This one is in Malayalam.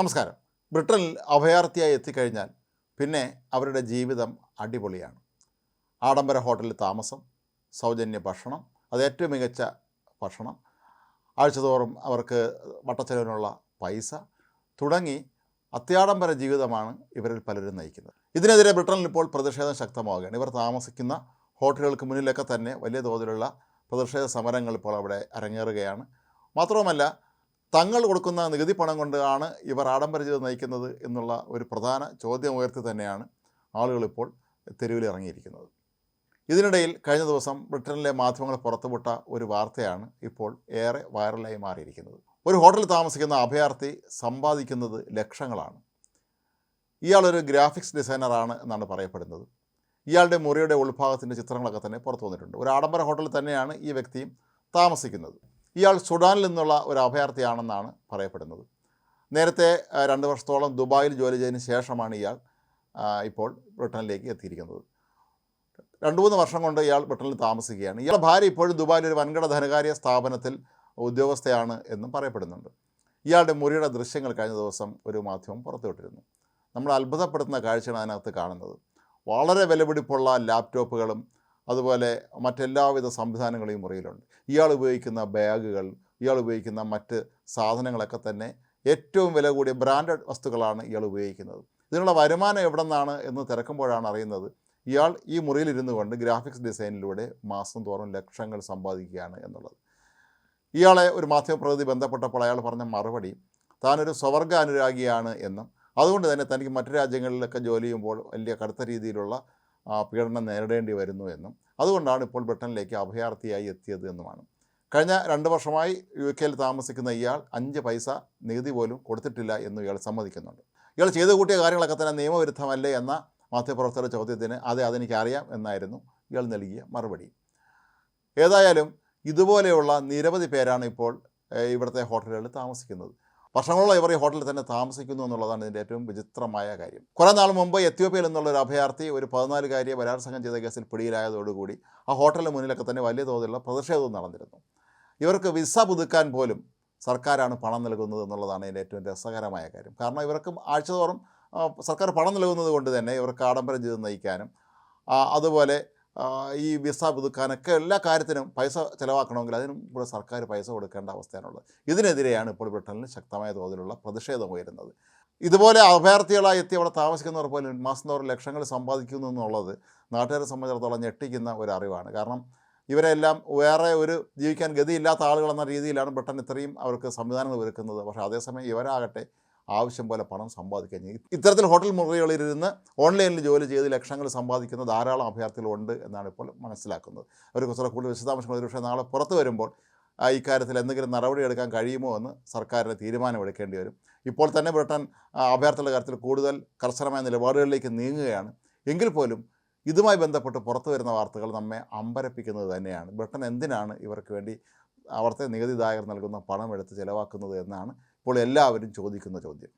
നമസ്കാരം. ബ്രിട്ടനിൽ അഭയാർത്ഥിയായി എത്തിക്കഴിഞ്ഞാൽ പിന്നെ അവരുടെ ജീവിതം അടിപൊളിയാണ്. ആഡംബര ഹോട്ടലിൽ താമസം സൗജന്യ ഭക്ഷണം അത് ഏറ്റവും മികച്ച ഭക്ഷണം. ആഴ്ചതോറും അവർക്ക് വട്ടച്ചെലവിനുള്ള പൈസ തുടങ്ങി അത്യാഡംബര ജീവിതമാണ് ഇവരിൽ പലരും നയിക്കുന്നത്. ഇതിനെതിരെ ബ്രിട്ടനിൽ ഇപ്പോൾ പ്രതിഷേധം ശക്തമാവുകയാണ്. ഇവർ താമസിക്കുന്ന ഹോട്ടലുകൾക്ക് മുന്നിലൊക്കെ തന്നെ വലിയ തോതിലുള്ള പ്രതിഷേധ സമരങ്ങൾ ഇപ്പോൾ അവിടെ അരങ്ങേറുകയാണ്. മാത്രവുമല്ല തങ്ങൾ കൊടുക്കുന്ന നികുതി പണം കൊണ്ടാണ് ഇവർ ആഡംബര ജീവിതം നയിക്കുന്നത് എന്നുള്ള ഒരു പ്രധാന ചോദ്യം ഉയർത്തി തന്നെയാണ് ആളുകളിപ്പോൾ തെരുവിൽ ഇറങ്ങിയിരിക്കുന്നത്. ഇതിനിടയിൽ കഴിഞ്ഞ ദിവസം ബ്രിട്ടനിലെ മാധ്യമങ്ങൾ പുറത്തുവിട്ട ഒരു വാർത്തയാണ് ഇപ്പോൾ ഏറെ വൈറലായി മാറിയിരിക്കുന്നത്. ഒരു ഹോട്ടലിൽ താമസിക്കുന്ന അഭയാർത്ഥി സമ്പാദിക്കുന്നത് ലക്ഷങ്ങളാണ്. ഇയാളൊരു ഗ്രാഫിക്സ് ഡിസൈനറാണ് എന്നാണ് പറയപ്പെടുന്നത്. ഇയാളുടെ മുറിയുടെ ഉൾഭാഗത്തിന്റെ ചിത്രങ്ങളൊക്കെ തന്നെ പുറത്തു വന്നിട്ടുണ്ട് ഒരു ആഡംബര ഹോട്ടലിൽ തന്നെയാണ് ഈ വ്യക്തിയും താമസിക്കുന്നത്. ഇയാൾ സുഡാനിൽ നിന്നുള്ള ഒരു അഭയാർത്ഥിയാണെന്നാണ് പറയപ്പെടുന്നത്. നേരത്തെ രണ്ട് വർഷത്തോളം ദുബായിൽ ജോലി ചെയ്തതിന് ശേഷമാണ് ഇയാൾ ഇപ്പോൾ ബ്രിട്ടനിലേക്ക് എത്തിയിരിക്കുന്നത്. രണ്ട് മൂന്ന് വർഷം കൊണ്ട് ഇയാൾ ബ്രിട്ടനിൽ താമസിക്കുകയാണ്. ഇയാളുടെ ഭാര്യ ഇപ്പോഴും ദുബായിൽ ഒരു വൻകിട ധനകാര്യ സ്ഥാപനത്തിൽ ഉദ്യോഗസ്ഥയാണ് എന്നും പറയപ്പെടുന്നുണ്ട്. ഇയാളുടെ മുറിയുടെ ദൃശ്യങ്ങൾ കഴിഞ്ഞ ദിവസം ഒരു മാധ്യമം പുറത്തുവിട്ടിരുന്നു. നമ്മൾ അത്ഭുതപ്പെടുത്തുന്ന കാഴ്ചയാണ് അതിനകത്ത് കാണുന്നത്. വളരെ വിലപിടിപ്പുള്ള ലാപ്ടോപ്പുകളും അതുപോലെ മറ്റെല്ലാവിധ സംവിധാനങ്ങളും ഈ മുറിയിലുണ്ട്. ഇയാൾ ഉപയോഗിക്കുന്ന ബാഗുകൾ ഇയാൾ ഉപയോഗിക്കുന്ന മറ്റ് സാധനങ്ങളൊക്കെ തന്നെ ഏറ്റവും വില കൂടിയ ബ്രാൻഡഡ് വസ്തുക്കളാണ് ഇയാൾ ഉപയോഗിക്കുന്നത്. ഇതിനുള്ള വരുമാനം എവിടെ നിന്നാണ് എന്ന് തിരക്കുമ്പോഴാണ് അറിയുന്നത്. ഇയാൾ ഈ മുറിയിലിരുന്നു കൊണ്ട് ഗ്രാഫിക്സ് ഡിസൈനിലൂടെ മാസം തോറും ലക്ഷങ്ങൾ സമ്പാദിക്കുകയാണ് എന്നുള്ളത്. ഇയാളെ ഒരു മാധ്യമപ്രതി ബന്ധപ്പെട്ടപ്പോൾ അയാൾ പറഞ്ഞ മറുപടി താനൊരു സ്വവർഗ അനുരാഗിയാണ് എന്നും അതുകൊണ്ട് തന്നെ തനിക്ക് മറ്റു രാജ്യങ്ങളിലൊക്കെ ജോലി ചെയ്യുമ്പോൾ വലിയ കടുത്ത രീതിയിലുള്ള പീഡനം നേരിടേണ്ടി വരുന്നു എന്നും അതുകൊണ്ടാണ് ഇപ്പോൾ ബ്രിട്ടനിലേക്ക് അഭയാർത്ഥിയായി എത്തിയത് എന്നുമാണ്. കഴിഞ്ഞ രണ്ട് വർഷമായി യു കെയിൽ താമസിക്കുന്ന ഇയാൾ അഞ്ച് പൈസ നികുതി പോലും കൊടുത്തിട്ടില്ല എന്ന് ഇയാൾ സമ്മതിക്കുന്നുണ്ട്. ഇയാൾ ചെയ്തു കൂട്ടിയ കാര്യങ്ങളൊക്കെ തന്നെ നിയമവിരുദ്ധമല്ലേ എന്ന മാധ്യമപ്രവർത്തകരുടെ ചോദ്യത്തിന് അതെ അതെനിക്കറിയാം എന്നായിരുന്നു ഇയാൾ നൽകിയ മറുപടി. ഏതായാലും ഇതുപോലെയുള്ള നിരവധി പേരാണ് ഇപ്പോൾ ഇവിടുത്തെ ഹോട്ടലുകളിൽ താമസിക്കുന്നത്. വർഷങ്ങളോളം ഇവർ ഈ ഹോട്ടലിൽ തന്നെ താമസിക്കുന്നു എന്നുള്ളതാണ് ഇതിന്റെ ഏറ്റവും വിചിത്രമായ കാര്യം. കുറേ നാൾ മുമ്പ് എത്യോപ്യയിൽ നിന്നുള്ള ഒരു അഭയാർത്ഥി ഒരു പതിനാലുകാരിയെ ബലാത്സംഗം ചെയ്ത കേസിൽ പിടിയിലായതോടുകൂടി ആ ഹോട്ടലിന് മുന്നിലൊക്കെ തന്നെ വലിയ തോതിലുള്ള പ്രതിഷേധവും നടന്നിരുന്നു. ഇവർക്ക് വിസ പുതുക്കാൻ പോലും സർക്കാരാണ് പണം നൽകുന്നത് എന്നുള്ളതാണ് ഇതിന്റെ ഏറ്റവും രസകരമായ കാര്യം. കാരണം ഇവർക്കും ആഴ്ചതോറും സർക്കാർ പണം നൽകുന്നത് കൊണ്ട് തന്നെ ഇവർക്ക് ആഡംബര ജീവിതം നയിക്കാനും അതുപോലെ ഈ വിസ പുതുക്കാനൊക്കെ എല്ലാ കാര്യത്തിനും പൈസ ചിലവാക്കണമെങ്കിൽ അതിനും കൂടെ സർക്കാർ പൈസ കൊടുക്കേണ്ട അവസ്ഥയാണുള്ളത്. ഇതിനെതിരെയാണ് ഇപ്പോൾ ബ്രിട്ടനിൽ ശക്തമായ തോതിലുള്ള പ്രതിഷേധം ഉയരുന്നത്. ഇതുപോലെ അഭയാർത്ഥികളായി എത്തി അവിടെ താമസിക്കുന്നവർ പോലും മാസം തോറും ലക്ഷങ്ങൾ സമ്പാദിക്കുന്നു എന്നുള്ളത് നാട്ടുകാരെ സംബന്ധിച്ചിടത്തോളം ഞെട്ടിക്കുന്ന ഒരു അറിവാണ്. കാരണം ഇവരെല്ലാം വേറെ ഒരു ജീവിക്കാൻ ഗതിയില്ലാത്ത ആളുകളെന്ന രീതിയിലാണ് ബ്രിട്ടൻ ഇത്രയും അവർക്ക് സംവിധാനങ്ങൾ ഒരുക്കുന്നത്. പക്ഷേ അതേസമയം ഇവരാകട്ടെ ആവശ്യം പോലെ പണം സമ്പാദിക്കാൻ ഇത്തരത്തിൽ ഹോട്ടൽ മുറികളിലിരുന്ന് ഓൺലൈനിൽ ജോലി ചെയ്ത് ലക്ഷങ്ങൾ സമ്പാദിക്കുന്ന ധാരാളം അഭയാർത്ഥികളുണ്ട് എന്നാണ് ഇപ്പോൾ മനസ്സിലാക്കുന്നത്. അവർക്ക് കുറച്ചുകൂടെ കൂടുതൽ വിശദാംശങ്ങൾ ഒരുപക്ഷെ നാളെ പുറത്തു വരുമ്പോൾ ഇക്കാര്യത്തിൽ എന്തെങ്കിലും നടപടിയെടുക്കാൻ കഴിയുമോ എന്ന് സർക്കാരിന് തീരുമാനമെടുക്കേണ്ടി വരും. ഇപ്പോൾ തന്നെ ബ്രിട്ടൻ അഭയാർത്ഥികളുടെ കാര്യത്തിൽ കൂടുതൽ കർശനമായ നിലപാടുകളിലേക്ക് നീങ്ങുകയാണ്. എങ്കിൽ പോലും ഇതുമായി ബന്ധപ്പെട്ട് പുറത്തു വരുന്ന വാർത്തകൾ നമ്മെ അമ്പരപ്പിക്കുന്നത് തന്നെയാണ്. ബ്രിട്ടൻ എന്തിനാണ് ഇവർക്ക് വേണ്ടി അവിടുത്തെ നികുതിദായകർ നൽകുന്ന പണം എടുത്ത് ചിലവാക്കുന്നത് എന്നാണ് ഇപ്പോൾ എല്ലാവരും ചോദിക്കുന്ന ചോദ്യം.